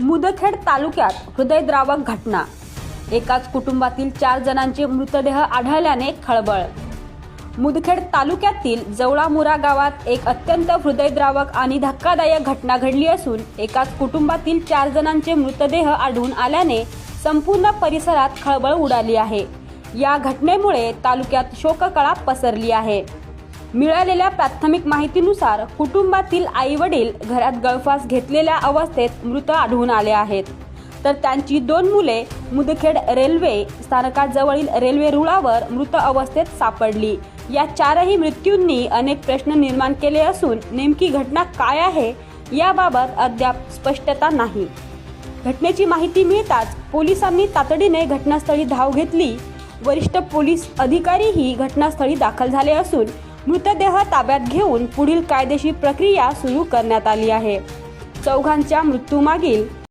मुदखेड तालुक्यात हृदयद्रावक घटना. एकाच कुटुंबातील चार जणांचे मृतदेह आढळल्याने खळबळ. मुदखेड तालुक्यातील जवळामुरा गावात एक अत्यंत हृदयद्रावक आणि धक्कादायक घटना घडली असून एकाच कुटुंबातील चार जणांचे मृतदेह आढळून आल्याने संपूर्ण परिसरात खळबळ उडाली आहे. या घटनेमुळे तालुक्यात शोककळा पसरली आहे. मिळालेल्या प्राथमिक माहितीनुसार कुटुंबातील आई वडील घरात गळफास घेतलेल्या अवस्थेत मृत आढळून आले आहेत. तर त्यांची दोन मुले मुदखेड रेल्वे स्थानकाजवळील रेल्वे रुळावर मृत अवस्थेत सापडली. या चारही मृत्यूंनी अनेक प्रश्न निर्माण केले असून नेमकी घटना काय आहे याबाबत अद्याप स्पष्टता नाही. घटनेची माहिती मिळताच पोलिसांनी तातडीने घटनास्थळी धाव घेतली. वरिष्ठ पोलीस अधिकारीही घटनास्थळी दाखल झाले असून मृतदेह ताब्यात घेऊन पुढील कायदेशीर प्रक्रिया सुरू करण्यात आली आहे. चौघांच्या मृत्यूमागील